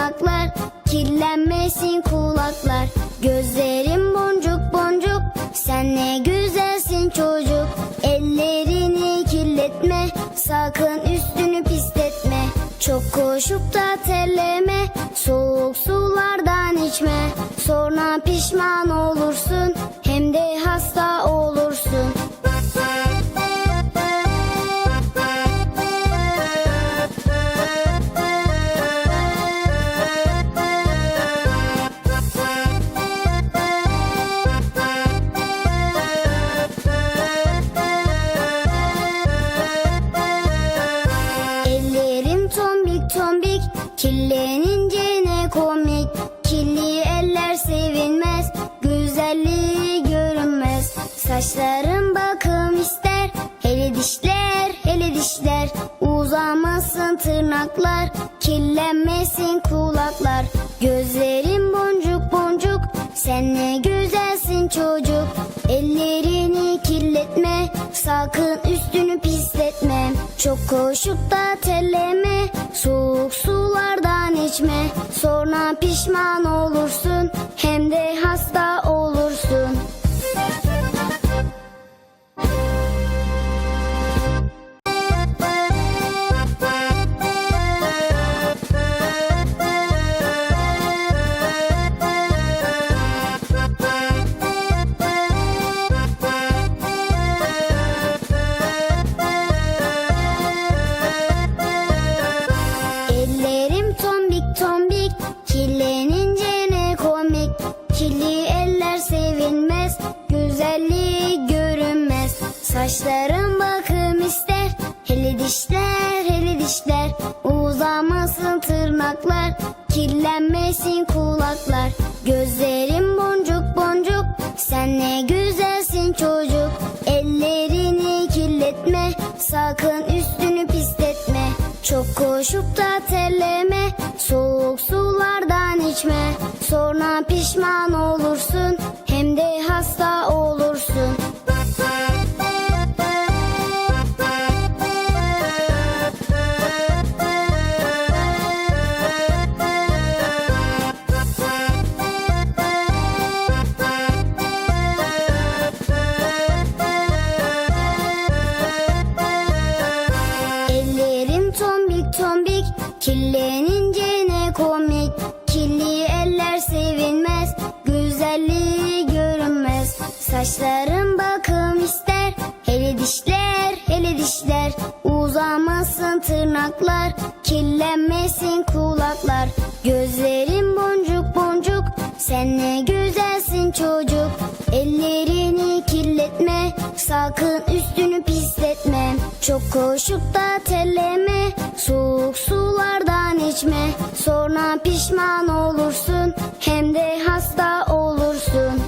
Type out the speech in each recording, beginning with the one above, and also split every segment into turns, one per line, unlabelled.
Tırnaklar Kirlenmesin kulaklar. Gözlerim boncuk boncuk Sen ne güzelsin çocuk. Ellerini kirletme Sakın üstünü pisletme. Çok koşup da terleme Soğuk sulardan içme. Sonra pişman olursun Hem de hasta olursun tırnaklar Kirlenmesin kulaklar. Gözlerim boncuk boncuk Sen ne güzelsin çocuk. Ellerini kirletme Sakın üstünü pisletme. Çok koşup da terleme Soğuk sulardan içme. Sonra pişman olursun Hem de hasta Kirlenmesin kulaklar. Gözlerim boncuk boncuk Sen ne güzelsin çocuk. Ellerini kirletme Sakın üstünü pisletme. Çok koşup da terleme Soğuk sulardan içme. Sonra pişman olursun
tırnaklar Kirlenmesin kulaklar. Gözlerin boncuk boncuk Sen ne güzelsin çocuk. Ellerini kirletme Sakın üstünü pisletme. Çok koşup da terleme Soğuk sulardan içme. Sonra pişman olursun Hem de hasta olursun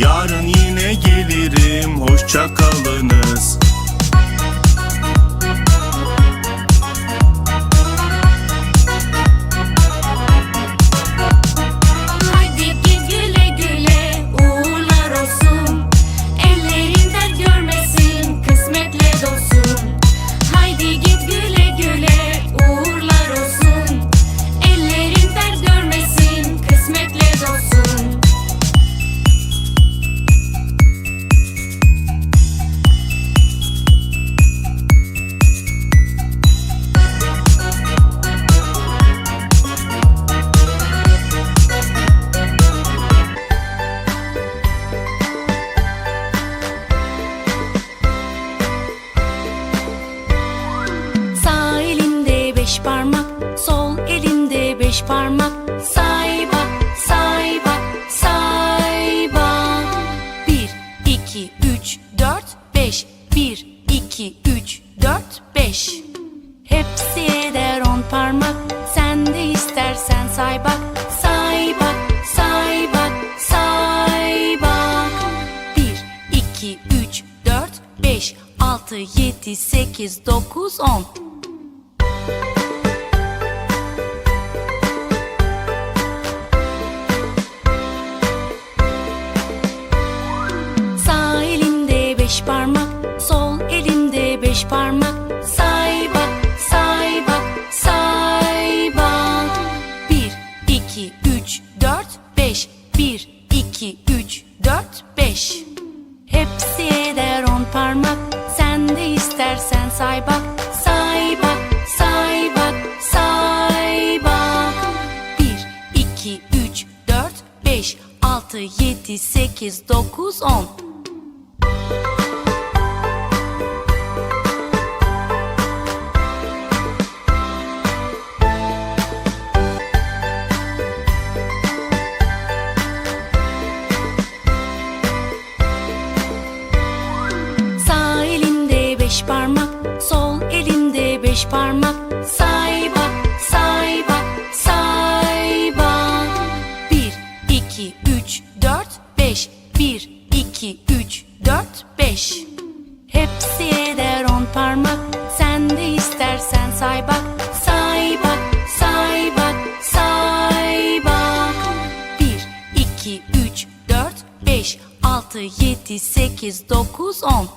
Yarın yine gelirim. Hoşça kalınız
beş parmak, sol elinde beş parmak. Say bak, say bak, say bak. Bir, iki, üç, dört, beş. Bir, iki, üç, dört, beş. Hepsi eder on parmak. Sen de istersen say bak, say bak, say bak, say bak. Bir, iki, üç, dört, beş, altı, yedi, sekiz, dokuz, on. 8, 9, 10. Sağ elimde beş parmak, sol elimde beş parmak, 8, 9, 10.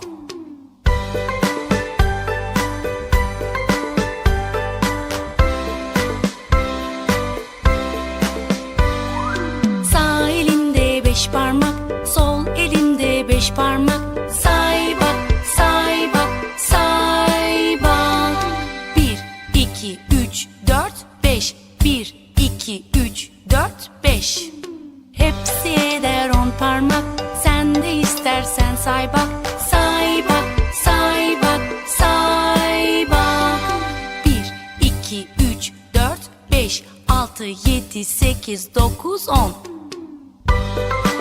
Sağ elinde beş parmak, sol elinde beş parmak. Say bak, say bak, say bak. 1, 2, 3, 4, 5. 1, 2, 3, 4, 5. Hepsi eder on parmak ne istersen say bak Say bak, say bak, say bak. 1, 2, 3, 4, 5, 6, 7, 8, 9, 10